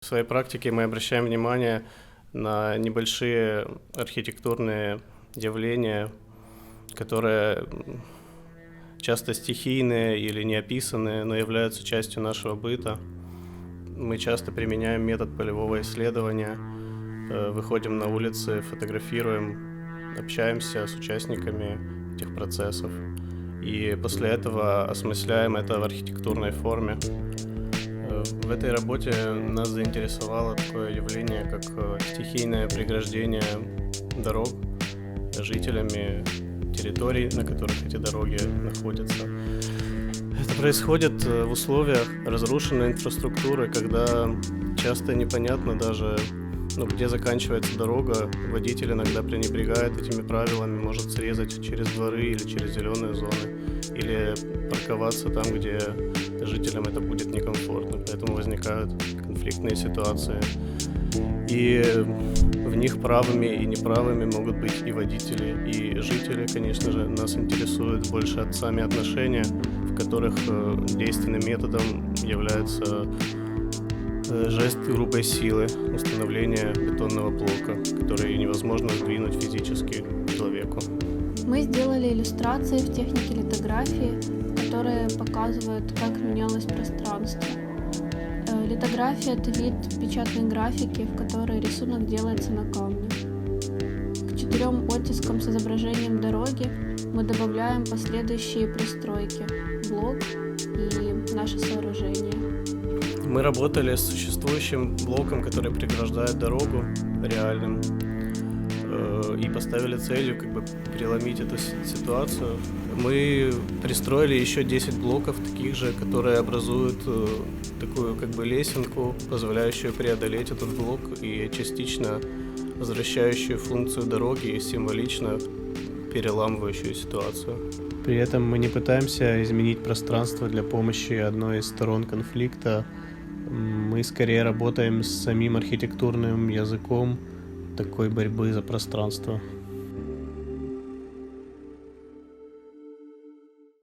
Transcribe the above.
В своей практике мы обращаем внимание на небольшие архитектурные явления, которые часто стихийные или не описанные, но являются частью нашего быта. Мы часто применяем метод полевого исследования, э, выходим на улицы, фотографируем, общаемся с участниками этих процессов. И после этого осмысляем это в архитектурной форме. В этой работе нас заинтересовало такое явление, как э, стихийное преграждение дорог жителями территорий, на которых эти дороги находятся. Это происходит э, в условиях разрушенной инфраструктуры, когда часто непонятно даже, ну, где заканчивается дорога. Водитель иногда пренебрегает этими правилами, может срезать через дворы или через зеленые зоны, или парковаться там, где жителям это будет некомфортно, поэтому возникают конфликтные ситуации. И в них правыми и неправыми могут быть и водители, и жители, конечно же. Нас интересуют больше сами отношения, в которых э, действенным методом является э, жест грубой силы, установление бетонного блока, который невозможно сдвинуть физически человеку. Мы сделали иллюстрации в технике литографии, которые показывают, как менялось пространство. Э, Литография – это вид печатной графики, в которой рисунок делается на камне. К четырем оттискам с изображением дороги мы добавляем последующие пристройки – блок и наше сооружение. Мы работали с существующим блоком, который преграждает дорогу реальным, и поставили целью как бы преломить эту си- ситуацию. Мы пристроили еще 10 блоков таких же, которые образуют э, такую как бы лесенку, позволяющую преодолеть этот блок и частично возвращающую функцию дороги и символично переламывающую ситуацию. При этом мы не пытаемся изменить пространство для помощи одной из сторон конфликта. Мы скорее работаем с самим архитектурным языком такой борьбы за пространство.